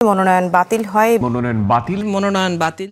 মনোনয়ন বাতিল হয়। মনোনয়ন বাতিল। মনোনয়ন বাতিল।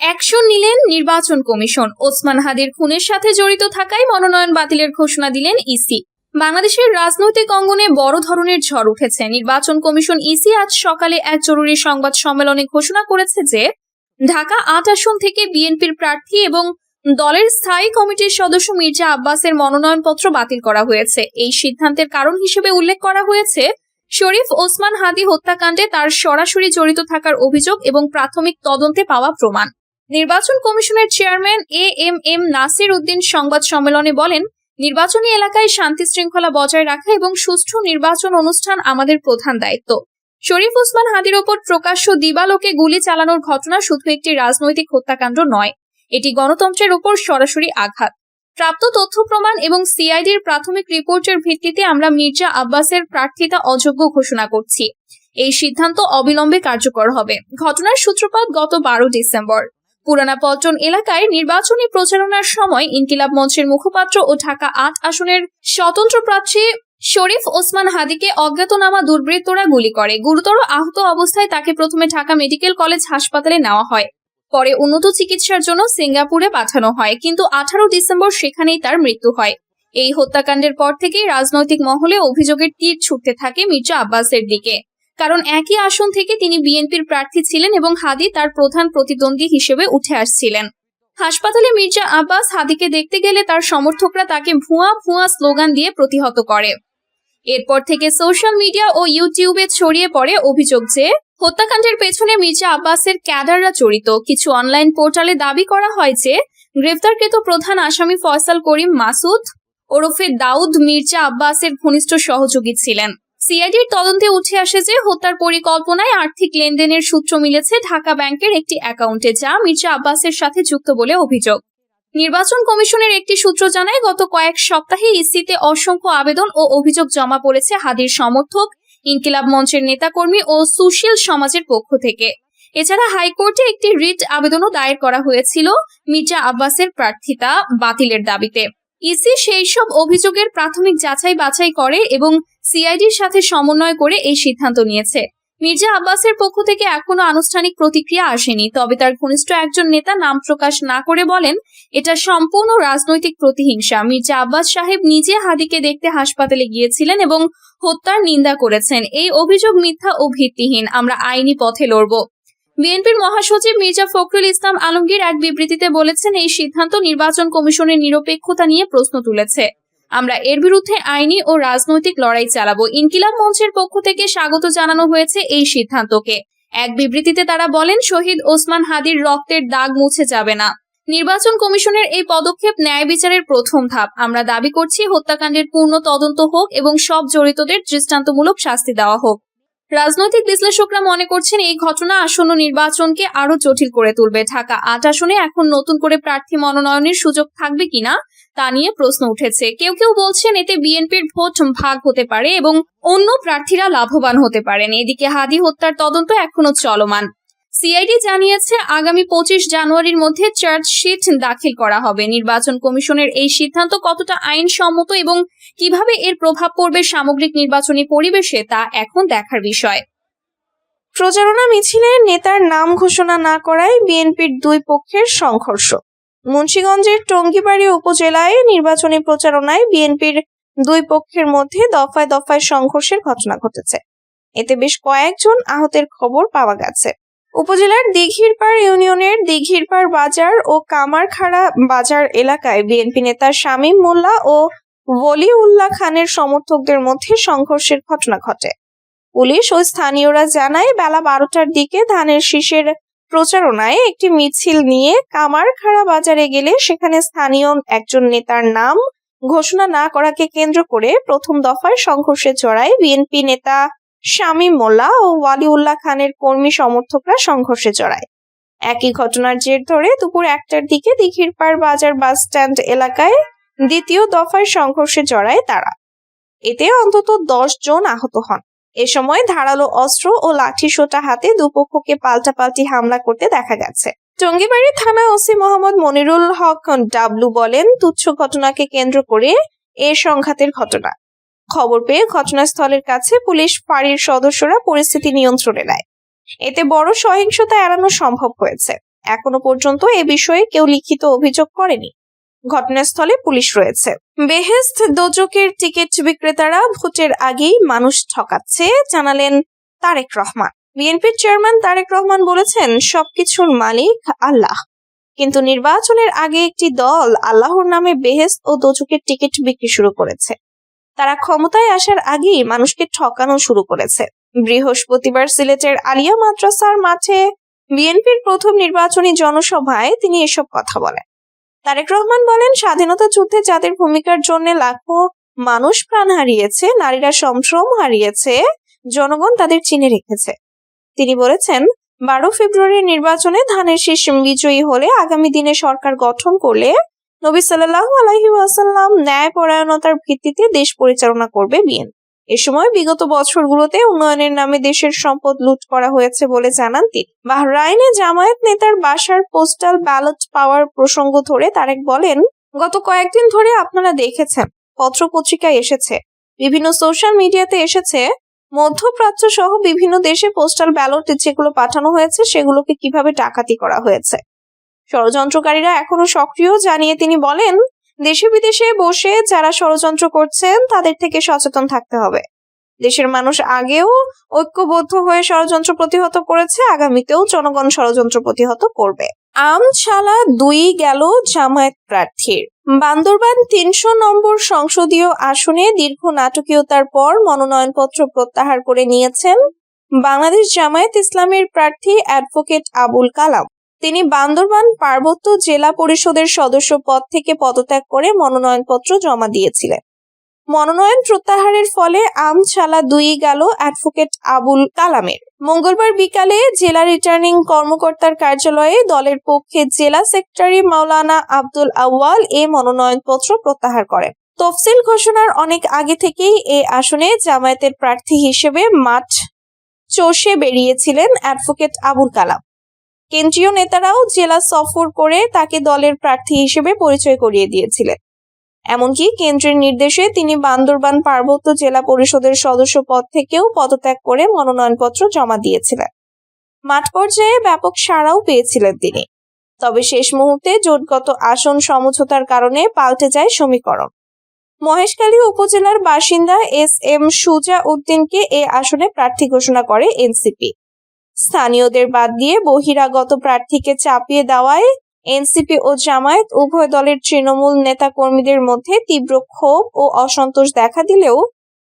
অ্যাকশন নিলেন নির্বাচন কমিশন। ওসমান হাদির খুনের সাথে জড়িত থাকায় মনোনয়ন বাতিলের ঘোষণা দিলেন ইসি। বাংলাদেশের রাজনৈতিক অঙ্গনে বড় ধরনের ঝড় উঠেছে। নির্বাচন কমিশন ইসি আজ সকালে এক জরুরি সংবাদ সম্মেলনে ঘোষণা করেছে যে ঢাকা আট আসন থেকে বিএনপির প্রার্থী এবং দলের স্থায়ী কমিটির সদস্য মির্জা আব্বাসের মনোনয়নপত্র বাতিল করা হয়েছে। এই সিদ্ধান্তের কারণ হিসেবে উল্লেখ করা হয়েছে শরীফ ওসমান হাদি হত্যাকাণ্ডে তার সরাসরি জড়িত থাকার অভিযোগ এবং প্রাথমিক তদন্তে পাওয়া প্রমাণ। নির্বাচন কমিশনের chairman A M M Nasir Uddin সংবাদ সম্মেলনে বলেন, নির্বাচনী এলাকায় শান্তি শৃঙ্খলা বজায় রাখা এবং সুষ্ঠু নির্বাচন অনুষ্ঠান আমাদের প্রধান দায়িত্ব। শরীফ ওসমান হাদির ওপর প্রকাশ্য দিবালোকে গুলি চালানোর ঘটনা শুধু একটি রাজনৈতিক হত্যাকাণ্ড নয়, এটি গণতন্ত্রের উপর সরাসরি আঘাত। প্রাপ্ত তথ্য প্রমাণ এবং সিআইডির প্রাথমিক রিপোর্টের ভিত্তিতে আমরা মির্জা আব্বাসের প্রার্থিতা অযোগ্য ঘোষণা করছি। এই সিদ্ধান্ত অবিলম্বে কার্যকর হবে। ঘটনার সূত্রপাত গত বারো ডিসেম্বর। পুরানা পল্টন এলাকায় নির্বাচনী প্রচারণার সময় ইনকিলাব মঞ্চের মুখপাত্র ও ঢাকা আট আসনের স্বতন্ত্র প্রার্থী শরীফ ওসমান হাদিকে অজ্ঞাতনামা দুর্বৃত্তরা গুলি করে। গুরুতর আহত অবস্থায় তাকে প্রথমে ঢাকা মেডিকেল কলেজ হাসপাতালে নেওয়া হয়। পরে উন্নত চিকিৎসার জন্য সিঙ্গাপুরে পাঠানো হয়। কিন্তু আঠারো ডিসেম্বর সেখানেই তার মৃত্যু হয়। এই হত্যাকাণ্ডের পর থেকেই রাজনৈতিক মহলে অভিযোগের তীর ছুটতে থাকে মির্জা আব্বাসের দিকে। কারণ একই আসন থেকে তিনি বিএনপির প্রার্থী ছিলেন এবং হাদি তার প্রধান প্রতিদ্বন্দ্বী হিসেবে উঠে আসছিলেন। হাসপাতালে মির্জা আব্বাস হাদিকে দেখতে গেলে তার সমর্থকরা তাকে ভুয়া ভুয়া স্লোগান দিয়ে প্রতিহত করে। এরপর থেকে সোশ্যাল মিডিয়া ও ইউটিউবে ছড়িয়ে পড়ে অভিযোগ যে, হত্যাকাণ্ডের পেছনে মির্জা আব্বাসের ক্যাডাররা জড়িত। কিছু অনলাইন পোর্টালে দাবি করা হয় যে, গ্রেফতারকৃত প্রধান আসামি ফয়সাল করিম মাসুদ, ওরফে দাউদ মির্জা আব্বাসের ঘনিষ্ঠ সহযোগী ছিলেন। সিআইডির তদন্তে উঠে আসে যে, হত্যার পরিকল্পনায় আর্থিক লেনদেনের সূত্র মিলেছে ঢাকা ব্যাংকের একটি অ্যাকাউন্টে যা মির্জা আব্বাসের সাথে যুক্ত বলে অভিযোগ। নির্বাচন কমিশনের একটি সূত্র জানায়, গত কয়েক সপ্তাহে ইসিতে অসংখ্য আবেদন ও অভিযোগ জমা পড়েছে হাদির সমর্থক, ইনকিলাব মঞ্চের নেতাকর্মী ও সুশীল সমাজের পক্ষ থেকে। এছাড়া হাইকোর্টে একটি রিট আবেদনও দায়ের করা হয়েছিল মির্জা আব্বাসের প্রার্থিতা বাতিলের দাবিতে। ইসি সেই সব অভিযোগের প্রাথমিক যাচাই বাছাই করে এবং সিআইডির সাথে সমন্বয় করে এই সিদ্ধান্ত নিয়েছে। মির্জা আব্বাসের পক্ষ থেকে এখনও আনুষ্ঠানিক প্রতিক্রিয়া আসেনি, তবে তার ঘনিষ্ঠ একজন নেতা নাম প্রকাশ না করে বলেন, এটা সম্পূর্ণ রাজনৈতিক প্রতিহিংসা। মির্জা আব্বাস সাহেব নিজে হাদিকে দেখতে হাসপাতালে গিয়েছিলেন এবং হত্যার নিন্দা করেছেন। এই অভিযোগ মিথ্যা ও ভিত্তিহীন। আমরা আইনি পথে লড়ব। বিএনপির মহাসচিব মির্জা ফখরুল ইসলাম আলমগীর এক বিবৃতিতে বলেছেন, এই সিদ্ধান্ত নির্বাচন কমিশনের নিরপেক্ষতা নিয়ে প্রশ্ন তুলেছে। আমরা এর বিরুদ্ধে আইনি ও রাজনৈতিক লড়াই চালাবো। ইনকিলাব মঞ্চের পক্ষ থেকে স্বাগত জানানো হয়েছে এই সিদ্ধান্তকে। এক বিবৃতিতে তারা বলেন, শহীদ ওসমান হাদির রক্তের দাগ মুছে যাবে না। নির্বাচন কমিশনের এই পদক্ষেপ ন্যায় বিচারের প্রথম ধাপ। আমরা দাবি করছি, হত্যাকাণ্ডের পূর্ণ তদন্ত হোক এবং সব জড়িতদের দৃষ্টান্তমূলক শাস্তি দেওয়া হোক। রাজনৈতিক বিশ্লেষকরা মনে করছেন এই ঘটনা আসন্ন নির্বাচনকে আরও জটিল করে তুলবে। ঢাকা আট আসনে এখন নতুন করে প্রার্থী মনোনয়নের সুযোগ থাকবে কিনা তা নিয়ে প্রশ্ন উঠেছে। কেউ কেউ বলছেন এতে বিএনপির ভোট ভাগ হতে পারে এবং অন্য প্রার্থীরা লাভবান হতে পারেন। এদিকে হাদি হত্যার তদন্ত এখনও চলমান। সিআইডি জানিয়েছে, আগামী পঁচিশ জানুয়ারির মধ্যে চার্জশিট দাখিল করা হবে। নির্বাচন কমিশনের এই সিদ্ধান্ত কতটা আইনসম্মত এবং কীভাবে এর প্রভাব পড়বে সামগ্রিক নির্বাচনী পরিবেশে, তা এখন দেখার বিষয়। প্রচারণা মিছিলে নেতার নাম ঘোষণা না করায় বিএনপির দুই পক্ষের সংঘর্ষ। মুন্সীগঞ্জের টঙ্গিবাড়ি উপজেলায় নির্বাচনী প্রচারণায় বিএনপির দুই পক্ষের মধ্যে দফায় দফায় সংঘর্ষের ঘটনা ঘটেছে। এতে বেশ কয়েকজন আহতের খবর পাওয়া গেছে। উপজেলার দিঘিরপাড় ইউনিয়নের দিঘিরপাড় বাজার ও কামারখাড়া বাজার এলাকায় বিএনপি নেতা শামীম মোল্লা ও ওলিউল্লাহ খানের সমর্থকদের মধ্যে সংঘর্ষের ঘটনা ঘটে। পুলিশ ও স্থানীয়রা জানায়, বেলা বারোটার দিকে ধানের শীষের প্রচারণায় একটি মিছিল নিয়ে কামারখাড়া বাজারে গেলে সেখানে স্থানীয় একজন নেতার নাম ঘোষণা না করাকে কেন্দ্র করে প্রথম দফায় সংঘর্ষে জড়ায় বিএনপি নেতা শামীম মোল্লা ও ওয়ালিউল্লাহ খানের কর্মী সমর্থকরা সংঘর্ষে জড়ায়। একই ঘটনার জের ধরে দুপুর একটার দিকে দিঘিরপাড় বাজার বাস স্ট্যান্ড এলাকায় দ্বিতীয় দফায় সংঘর্ষে জড়ায় তারা। এতে অন্তত দশ জন আহত হন। এ সময় ধারালো অস্ত্র ও লাঠি সোটা হাতে দুপক্ষকে পাল্টাপাল্টি হামলা করতে দেখা গেছে। টঙ্গিবাড়ি থানা ওসি মোহাম্মদ মনিরুল হক ডাবলু বলেন, তুচ্ছ ঘটনাকে কেন্দ্র করে এ সংঘাতের ঘটনা। খবর পেয়ে ঘটনাস্থলের কাছে পুলিশ ফাঁড়ির সদস্যরা পরিস্থিতি নিয়ন্ত্রণে নেয়। এতে বড় সহিংসতা এড়ানো সম্ভব হয়েছে। এখনও পর্যন্ত এ বিষয়ে কেউ লিখিত অভিযোগ করেনি। ঘটনাস্থলে পুলিশ রয়েছে। বেহেস্ত দোজকের টিকিট বিক্রেতারা ভোটের আগেই মানুষ ঠকাচ্ছে, জানালেন তারেক রহমান। বিএনপির চেয়ারম্যান তারেক রহমান বলেছেন, সবকিছুর মালিক আল্লাহ। কিন্তু নির্বাচনের আগে একটি দল আল্লাহর নামে বেহেস্ত ও দোজকের টিকিট বিক্রি শুরু করেছে। তারা ক্ষমতায় আসার আগেই মানুষকে ঠকানো শুরু করেছে। বৃহস্পতিবার সিলেটের আলিয়া মাদ্রাসার মাঠে বিএনপির প্রথম নির্বাচনী জনসভায় তিনি এসব কথা বলেন। তারেক রহমান বলেন, স্বাধীনতা যুদ্ধে যাদের ভূমিকার জন্য লাখো মানুষ প্রাণ হারিয়েছে, নারীরা সম্ভ্রম হারিয়েছে, জনগণ তাদের চিনে রেখেছে। তিনি বলেছেন, বারো ফেব্রুয়ারির নির্বাচনে ধানের শীষ বিজয়ী হলে আগামী দিনে সরকার গঠন করলে নবী সাল্লাহ আলহি ওয়াসাল্লাম ন্যায় পরায়ণতার ভিত্তিতে দেশ পরিচালনা করবে বিএন। এ সময় বিগত বছরগুলোতে উন্নয়নের নামে দেশের সম্পদ লুট করা হয়েছে বলে জানান তিনি। বাহরাইনে জামায়াত নেতার বাসার পোস্টাল ব্যালট পাওয়ার প্রসঙ্গ ধরে তারেক বলেন, গত কয়েকদিন ধরে আপনারা দেখেছেন পত্র পত্রিকায় এসেছে, বিভিন্ন সোশ্যাল মিডিয়াতে এসেছে মধ্যপ্রাচ্য সহ বিভিন্ন দেশে পোস্টাল ব্যালট যেগুলো পাঠানো হয়েছে সেগুলোকে কীভাবে ডাকাতি করা হয়েছে। ষড়যন্ত্রকারীরা এখনও সক্রিয়, জানিয়ে তিনি বলেন, দেশে বিদেশে বসে যারা ষড়যন্ত্র করছেন, তাদের থেকে সচেতন থাকতে হবে। দেশের মানুষ আগেও ঐক্যবদ্ধ হয়ে ষড়যন্ত্র প্রতিহত করেছে, আগামীতেও জনগণ ষড়যন্ত্র প্রতিহত করবে। আমছালা দুই গেল জামায়াত প্রার্থীর। বান্দরবান তিনশো নম্বর সংসদীয় আসনে দীর্ঘ নাটকীয়তার পর মনোনয়নপত্র প্রত্যাহার করে নিয়েছেন বাংলাদেশ জামায়াত ইসলামের প্রার্থী অ্যাডভোকেট আবুল কালাম। তিনি বান্দরবান পার্বত্য জেলা পরিষদের সদস্য পদ থেকে পদত্যাগ করে মনোনয়নপত্র জমা দিয়েছিলেন। মনোনয়ন প্রত্যাহারের ফলে আমছালা দুই গেল অ্যাডভোকেট আবুল কালামের। মঙ্গলবার বিকালে জেলা রিটার্নিং কর্মকর্তার কার্যালয়ে দলের পক্ষে জেলা সেক্রেটারি মাওলানা আব্দুল আউয়াল এ মনোনয়নপত্র প্রত্যাহার করেন। তফসিল ঘোষণার অনেক আগে থেকেই এ আসনে জামায়াতের প্রার্থী হিসেবে মাঠ চষে বেরিয়েছিলেন অ্যাডভোকেট আবুল কালাম। কেন্দ্রীয় নেতারাও জেলা সফর করে তাকে দলের প্রার্থী হিসেবে পরিচয় করিয়ে দিয়েছিলেন। এমনকি কেন্দ্রের নির্দেশে তিনি বান্দরবান পার্বত্য জেলা পরিষদের সদস্য পদ থেকেও পদত্যাগ করে মনোনয়নপত্র জমা দিয়েছিলেন। মাঠ পর্যায়ে ব্যাপক সাড়াও পেয়েছিলেন তিনি। তবে শেষ মুহূর্তে জোটগত আসন সমঝোতার কারণে পাল্টে যায় সমীকরণ। মহেশখালী উপজেলার বাসিন্দা এস এম সুজা উদ্দিনকে এ আসনে প্রার্থী ঘোষণা করে এনসিপি। স্থানীয়দের বাদ দিয়ে বহিরাগত প্রার্থীকে চাপিয়ে দেওয়ায় এনসিপি ও জামায়াত উভয় দলের তৃণমূল নেতা কর্মীদের মধ্যে তীব্র ক্ষোভ ও অসন্তোষ দেখা দিলেও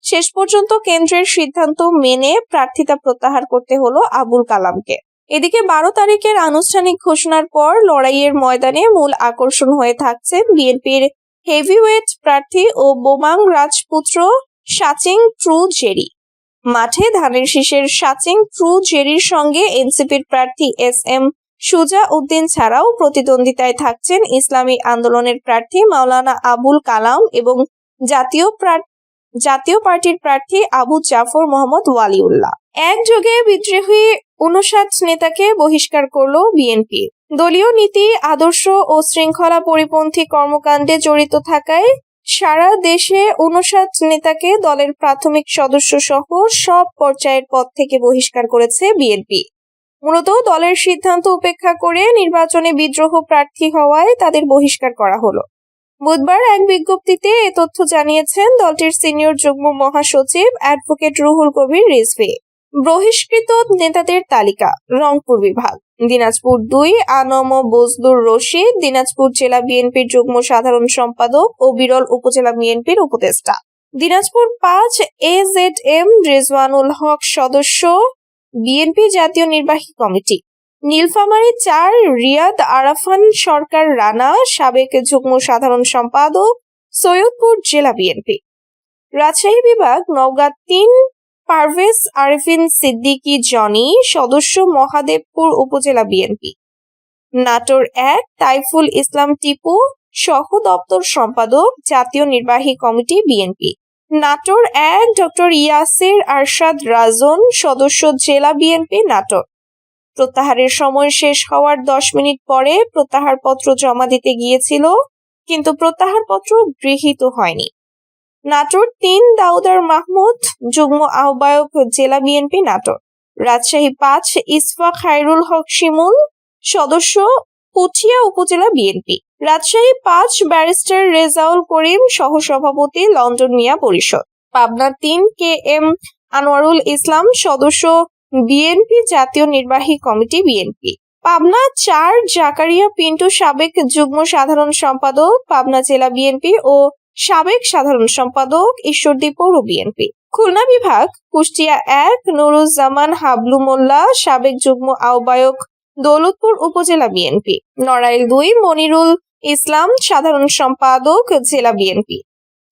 শেষ পর্যন্ত কেন্দ্রের সিদ্ধান্ত মেনে প্রার্থিতা প্রত্যাহার করতে হলো আবুল কালামকে। এদিকে বারো তারিখের আনুষ্ঠানিক ঘোষণার পর লড়াইয়ের ময়দানে মূল আকর্ষণ হয়ে থাকছেন বিএনপির হেভিওয়েট প্রার্থী ও বোমাং রাজপুত্র সাচিং ট্রু জেরি মাঠে ধানের শীষের সাচিং ট্রু জেরির সঙ্গে এনসিপির প্রার্থী এস এম সুজা উদ্দিন ছাড়াও প্রতিদ্বন্দ্বিতায় থাকছেন ইসলামী আন্দোলনের প্রার্থী মাওলানা আবুল কালাম এবং জাতীয় জাতীয় পার্টির প্রার্থী আবু জাফর মোহাম্মদ ওয়ালিউল্লাহ। একযোগে বিদ্রোহী উনষাট নেতাকে বহিষ্কার করল বিএনপি। দলীয় নীতি, আদর্শ ও শৃঙ্খলা পরিপন্থী কর্মকাণ্ডে জড়িত থাকায় সারা দেশে উনষাট নেতাকে দলের প্রাথমিক সদস্য সহ সব পর্যায়ের পদ থেকে বহিষ্কার করেছে বিএনপি। মূলত দলের সিদ্ধান্ত উপেক্ষা করে নির্বাচনে বিদ্রোহ প্রার্থী হওয়ায় তাদের বহিষ্কার করা হলো। বুধবার এক বিজ্ঞপ্তিতে এ তথ্য জানিয়েছেন দলটির সিনিয়র যুগ্ম মহাসচিব অ্যাডভোকেট রুহুল কবির রিজভি। বহিষ্কৃত নেতাদের তালিকা, রংপুর বিভাগ। দিনাজপুর দুই, আনম বজলুর রশিদ দিনাজপুর জেলা বিএনপির যুগ্ম সাধারণ সম্পাদক ও বিরল উপজেলা বিএনপির উপদেষ্টা। দিনাজপুর পাঁচ, A Z M, Rezwanul Haque সদস্য, বিএনপি জাতীয় নির্বাহী কমিটি। নীলফামারী চার, রিয়াদ আরাফান সরকার রানা, সাবেক যুগ্ম সাধারণ সম্পাদক, সৈয়দপুর জেলা বিএনপি। রাজশাহী বিভাগ, নওগাঁ তিন পারভেজ আরিফিন সিদ্দিকী জনি, সদস্য মহাদেবপুর উপজেলা বিএনপি। নাটোর এক, তাইফুল ইসলাম টিপু, সহ দপ্তর সম্পাদক, জাতীয় নির্বাহী কমিটি বিএনপি। নাটোর এক, ডক্টর ইয়াসির আরশাদ রাজন, সদস্য জেলা বিএনপি, নাটোর। প্রত্যাহারের সময় শেষ হওয়ার দশ মিনিট পরে প্রত্যাহার পত্র জমা দিতে গিয়েছিল, কিন্তু প্রত্যাহার পত্র গৃহীত হয়নি। নাটোর তিন দাউদার মাহমুদ যুগ্ম আহ্বায়ক জেলা বিএনপি নাটোর। রাজশাহী পাঁচ, ইসফা খায়রুল হক শিমুল সদস্য পুঠিয়া উপজেলা বিএনপি। রাজশাহী পাঁচ, ব্যারিস্টার রেজাউল করিম সহসভাপতি লন্ডন মিয়া পরিষদ। পাবনা তিন, কে এম আনোয়ারুল ইসলাম সদস্য বিএনপি জাতীয় নির্বাহী কমিটি বিএনপি। পাবনা চার, জাকারিয়া পিন্টু সাবেক যুগ্ম সাধারণ সম্পাদক পাবনা জেলা বিএনপি ও সাবেক সাধারণ সম্পাদক ঈশ্বরদী পৌর বিএনপি খুলনা বিভাগ, কুষ্টিয়া এক, নুরুজ্জামান হাবলু মোল্লা, সাবেক যুগ্ম আহ্বায়ক দৌলতপুর উপজেলা বিএনপি নড়াইল দুই, মনিরুল ইসলাম, সাধারণ সম্পাদক, জেলা বিএনপি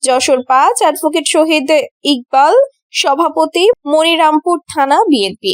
যশোর পাঁচ, অ্যাডভোকেট শহীদ ইকবাল, সভাপতি মনিরামপুর থানা বিএনপি